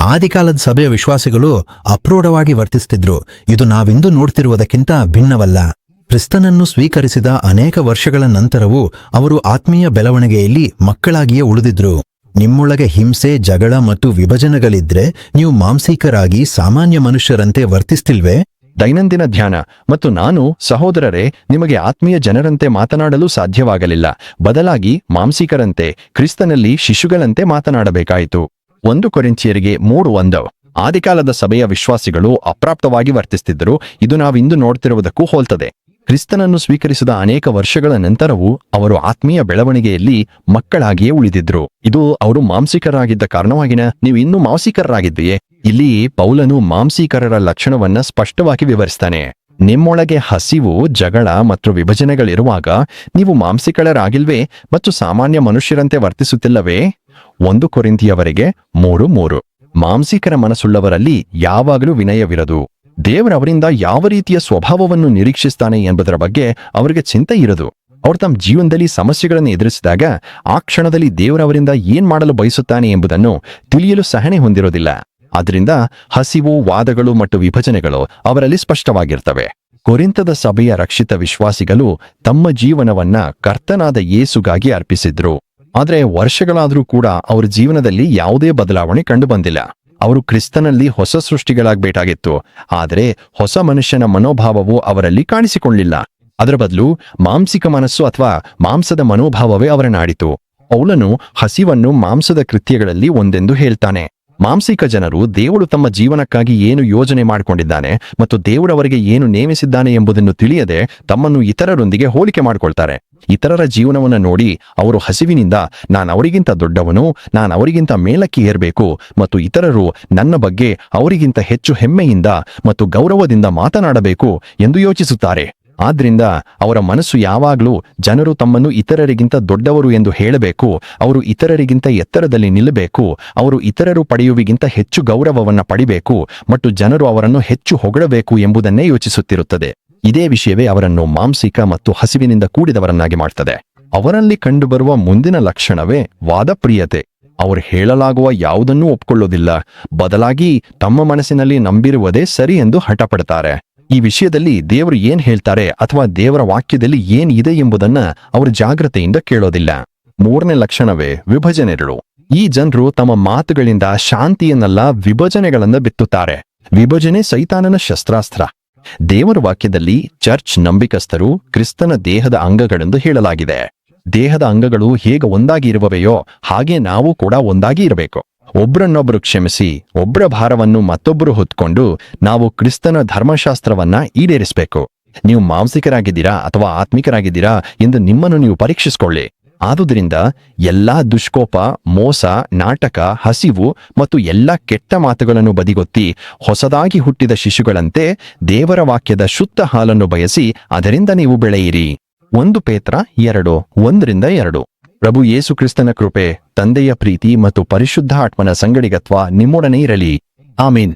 ಆದಿಕಾಲದ ಸಭೆಯ ವಿಶ್ವಾಸಿಗಳು ಅಪ್ರೂಢವಾಗಿ ವರ್ತಿಸ್ತಿದ್ರು ಇದು ನಾವಿಂದು ನೋಡ್ತಿರುವುದಕ್ಕಿಂತ ಭಿನ್ನವಲ್ಲ. ಕ್ರಿಸ್ತನನ್ನು ಸ್ವೀಕರಿಸಿದ ಅನೇಕ ವರ್ಷಗಳ ನಂತರವೂ ಅವರು ಆತ್ಮೀಯ ಬೆಳವಣಿಗೆಯಲ್ಲಿ ಮಕ್ಕಳಾಗಿಯೇ ಉಳಿದಿದ್ರು. ನಿಮ್ಮೊಳಗೆ ಹಿಂಸೆ, ಜಗಳ ಮತ್ತು ವಿಭಜನೆಗಳಿದ್ರೆ ನೀವು ಮಾಂಸಿಕರಾಗಿ ಸಾಮಾನ್ಯ ಮನುಷ್ಯರಂತೆ ವರ್ತಿಸ್ತಿಲ್ವೆ? ದೈನಂದಿನ ಧ್ಯಾನ. ಮತ್ತು ನಾನು, ಸಹೋದರರೇ, ನಿಮಗೆ ಆತ್ಮೀಯ ಜನರಂತೆ ಮಾತನಾಡಲು ಸಾಧ್ಯವಾಗಲಿಲ್ಲ. ಬದಲಾಗಿ ಮಾಂಸಿಕರಂತೆ, ಕ್ರಿಸ್ತನಲ್ಲಿ ಶಿಶುಗಳಂತೆ ಮಾತನಾಡಬೇಕಾಯಿತು. ಒಂದು ಕೊರಿಂಚಿಯರಿಗೆ ಮೂರು ಒಂದು. ಆದಿಕಾಲದ ಸಭೆಯ ವಿಶ್ವಾಸಿಗಳು ಅಪ್ರಾಪ್ತವಾಗಿ ವರ್ತಿಸುತ್ತಿದ್ದರು ಇದು ನಾವಿಂದು ನೋಡ್ತಿರುವುದಕ್ಕೂ ಹೋಲ್ತದೆ. ಕ್ರಿಸ್ತನನ್ನು ಸ್ವೀಕರಿಸಿದ ಅನೇಕ ವರ್ಷಗಳ ನಂತರವೂ ಅವರು ಆತ್ಮೀಯ ಬೆಳವಣಿಗೆಯಲ್ಲಿ ಮಕ್ಕಳಾಗಿಯೇ ಉಳಿದಿದ್ರು ಇದು ಅವರು ಮಾಂಸಿಕರಾಗಿದ್ದ ಕಾರಣವಾಗಿನ ನೀವು ಇನ್ನೂ ಮಾಂಸಿಕರಾಗಿದ್ದೀಯೇ? ಇಲ್ಲಿ ಪೌಲನು ಮಾಂಸಿಕರರ ಲಕ್ಷಣವನ್ನ ಸ್ಪಷ್ಟವಾಗಿ ವಿವರಿಸ್ತಾನೆ. ನಿಮ್ಮೊಳಗೆ ಹಸಿವು, ಜಗಳ ಮತ್ತು ವಿಭಜನೆಗಳಿರುವಾಗ ನೀವು ಮಾಂಸಿಕಳರಾಗಿಲ್ವೇ ಮತ್ತು ಸಾಮಾನ್ಯ ಮನುಷ್ಯರಂತೆ ವರ್ತಿಸುತ್ತಿಲ್ಲವೇ? ಒಂದು ಕೊರಿಂತಿಯವರೆಗೆ ಮೂರು ಮೂರು. ಮಾಂಸಿಕರ ಮನಸ್ಸುಳ್ಳವರಲ್ಲಿ ಯಾವಾಗಲೂ ವಿನಯವಿರದು. ದೇವರವರಿಂದ ಯಾವ ರೀತಿಯ ಸ್ವಭಾವವನ್ನು ನಿರೀಕ್ಷಿಸ್ತಾನೆ ಎಂಬುದರ ಬಗ್ಗೆ ಅವರಿಗೆ ಚಿಂತೆ ಇರದು. ಅವರು ತಮ್ಮ ಜೀವನದಲ್ಲಿ ಸಮಸ್ಯೆಗಳನ್ನು ಎದುರಿಸಿದಾಗ ಆ ಕ್ಷಣದಲ್ಲಿ ದೇವರವರಿಂದ ಏನ್ ಮಾಡಲು ಬಯಸುತ್ತಾನೆ ಎಂಬುದನ್ನು ತಿಳಿಯಲು ಸಹನೆ ಹೊಂದಿರೋದಿಲ್ಲ. ಆದ್ರಿಂದ ಹಸಿವು, ವಾದಗಳು ಮತ್ತು ವಿಭಜನೆಗಳು ಅವರಲ್ಲಿ ಸ್ಪಷ್ಟವಾಗಿರ್ತವೆ. ಕೊರಿಂತದ ಸಭೆಯ ರಕ್ಷಿತ ವಿಶ್ವಾಸಿಗಳು ತಮ್ಮ ಜೀವನವನ್ನ ಕರ್ತನಾದ ಯೇಸುಗಾಗಿ ಅರ್ಪಿಸಿದ್ರು. ಆದರೆ ವರ್ಷಗಳಾದರೂ ಕೂಡ ಅವರ ಜೀವನದಲ್ಲಿ ಯಾವುದೇ ಬದಲಾವಣೆ ಕಂಡುಬಂದಿಲ್ಲ. ಅವರು ಕ್ರಿಸ್ತನಲ್ಲಿ ಹೊಸ ಸೃಷ್ಟಿಗಳಾಗಬೇಕಾಗಿತ್ತು. ಆದರೆ ಹೊಸ ಮನುಷ್ಯನ ಮನೋಭಾವವು ಅವರಲ್ಲಿ ಕಾಣಿಸಿಕೊಳ್ಳಿಲ್ಲ. ಅದರ ಬದಲು ಮಾಂಸಿಕ ಮನಸ್ಸು ಅಥವಾ ಮಾಂಸದ ಮನೋಭಾವವೇ ಅವರನ್ನಾಡಿತು ಪೌಲನು ಹಸಿವನ್ನು ಮಾಂಸದ ಕೃತ್ಯಗಳಲ್ಲಿ ಒಂದೆಂದು ಹೇಳ್ತಾನೆ. ಮಾಂಸಿಕ ಜನರು ದೇವರು ತಮ್ಮ ಜೀವನಕ್ಕಾಗಿ ಏನು ಯೋಜನೆ ಮಾಡಿಕೊಂಡಿದ್ದಾನೆ ಮತ್ತು ದೇವರವರಿಗೆ ಏನು ನೇಮಿಸಿದ್ದಾನೆ ಎಂಬುದನ್ನು ತಿಳಿಯದೆ ತಮ್ಮನ್ನು ಇತರರೊಂದಿಗೆ ಹೋಲಿಕೆ ಮಾಡಿಕೊಳ್ತಾರೆ. ಇತರರ ಜೀವನವನ್ನು ನೋಡಿ ಅವರು ಹಸಿವಿನಿಂದ, ನಾನು ಅವರಿಗಿಂತ ದೊಡ್ಡವನು, ನಾನು ಅವರಿಗಿಂತ ಮೇಲಕ್ಕೆ ಏರಬೇಕು ಮತ್ತು ಇತರರು ನನ್ನ ಬಗ್ಗೆ ಅವರಿಗಿಂತ ಹೆಚ್ಚು ಹೆಮ್ಮೆಯಿಂದ ಮತ್ತು ಗೌರವದಿಂದ ಮಾತನಾಡಬೇಕು ಎಂದು ಯೋಚಿಸುತ್ತಾರೆ. ಆದ್ರಿಂದ ಅವರ ಮನಸ್ಸು ಯಾವಾಗಲೂ ಜನರು ತಮ್ಮನ್ನು ಇತರರಿಗಿಂತ ದೊಡ್ಡವರು ಎಂದು ಹೇಳಬೇಕು, ಅವರು ಇತರರಿಗಿಂತ ಎತ್ತರದಲ್ಲಿ ನಿಲ್ಲಬೇಕು, ಅವರು ಇತರರು ಪಡೆಯುವಿಗಿಂತ ಹೆಚ್ಚು ಗೌರವವನ್ನು ಪಡಿಬೇಕು ಮತ್ತು ಜನರು ಅವರನ್ನು ಹೆಚ್ಚು ಹೊಗಳಬೇಕು ಎಂಬುದನ್ನೇ ಯೋಚಿಸುತ್ತಿರುತ್ತದೆ. ಇದೇ ವಿಷಯವೇ ಅವರನ್ನು ಮಾಂಸಿಕ ಮತ್ತು ಹಸಿವಿನಿಂದ ಕೂಡಿದವರನ್ನಾಗಿ ಮಾಡ್ತದೆ. ಅವರಲ್ಲಿ ಕಂಡುಬರುವ ಮುಂದಿನ ಲಕ್ಷಣವೇ ವಾದಪ್ರಿಯತೆ. ಅವರು ಹೇಳಲಾಗುವ ಯಾವುದನ್ನೂ ಒಪ್ಕೊಳ್ಳೋದಿಲ್ಲ. ಬದಲಾಗಿ ತಮ್ಮ ಮನಸ್ಸಿನಲ್ಲಿ ನಂಬಿರುವುದೇ ಸರಿ ಎಂದು ಹಠಪಡ್ತಾರೆ. ಈ ವಿಷಯದಲ್ಲಿ ದೇವರು ಏನ್ ಹೇಳ್ತಾರೆ ಅಥವಾ ದೇವರ ವಾಕ್ಯದಲ್ಲಿ ಏನ್ ಇದೆ ಎಂಬುದನ್ನ ಅವರು ಜಾಗ್ರತೆಯಿಂದ ಕೇಳೋದಿಲ್ಲ. ಮೂರನೇ ಲಕ್ಷಣವೇ ವಿಭಜನೆಗಳು. ಈ ಜನರು ತಮ್ಮ ಮಾತುಗಳಿಂದ ಶಾಂತಿಯನ್ನೆಲ್ಲ ವಿಭಜನೆಗಳನ್ನ ಬಿತ್ತುತ್ತಾರೆ. ವಿಭಜನೆ ಸೈತಾನನ ಶಸ್ತ್ರಾಸ್ತ್ರ. ದೇವರ ವಾಕ್ಯದಲ್ಲಿ ಚರ್ಚ್ ನಂಬಿಕಸ್ಥರು ಕ್ರಿಸ್ತನ ದೇಹದ ಅಂಗಗಳೆಂದು ಹೇಳಲಾಗಿದೆ. ದೇಹದ ಅಂಗಗಳು ಹೇಗೆ ಒಂದಾಗಿ ಇರುವವೆಯೋ ಹಾಗೆ ನಾವು ಕೂಡ ಒಂದಾಗಿ ಇರಬೇಕು. ಒಬ್ರನ್ನೊಬ್ರು ಕ್ಷಮಿಸಿ ಒಬ್ಬರ ಭಾರವನ್ನು ಮತ್ತೊಬ್ಬರು ಹೊತ್ಕೊಂಡು ನಾವು ಕ್ರಿಸ್ತನ ಧರ್ಮಶಾಸ್ತ್ರವನ್ನ ಈಡೇರಿಸಬೇಕು. ನೀವು ಮಾಂಸಿಕರಾಗಿದ್ದೀರಾ ಅಥವಾ ಆತ್ಮಿಕರಾಗಿದ್ದೀರಾ ಎಂದು ನಿಮ್ಮನ್ನು ನೀವು ಪರೀಕ್ಷಿಸಿಕೊಳ್ಳಿ. ಆದುದರಿಂದ ಎಲ್ಲಾ ದುಷ್ಕೋಪ, ಮೋಸ, ನಾಟಕ, ಹಸಿವು ಮತ್ತು ಎಲ್ಲ ಕೆಟ್ಟ ಮಾತುಗಳನ್ನು ಬದಿಗೊತ್ತಿ ಹೊಸದಾಗಿ ಹುಟ್ಟಿದ ಶಿಶುಗಳಂತೆ ದೇವರ ವಾಕ್ಯದ ಶುದ್ಧ ಹಾಲನ್ನು ಬಯಸಿ ಅದರಿಂದ ನೀವು ಬೆಳೆಯಿರಿ. ಒಂದು ಪೇತ್ರ, ಎರಡು, ಒಂದರಿಂದ ಎರಡು. ಪ್ರಭು ಯೇಸು ಕ್ರಿಸ್ತನ ಕೃಪೆ, ತಂದೆಯ ಪ್ರೀತಿ ಮತ್ತು ಪರಿಶುದ್ಧ ಆತ್ಮನ ಸಂಗಡಿಗತ್ವ ನಿಮ್ಮೊಡನೆ ಇರಲಿ. ಆಮೀನ್.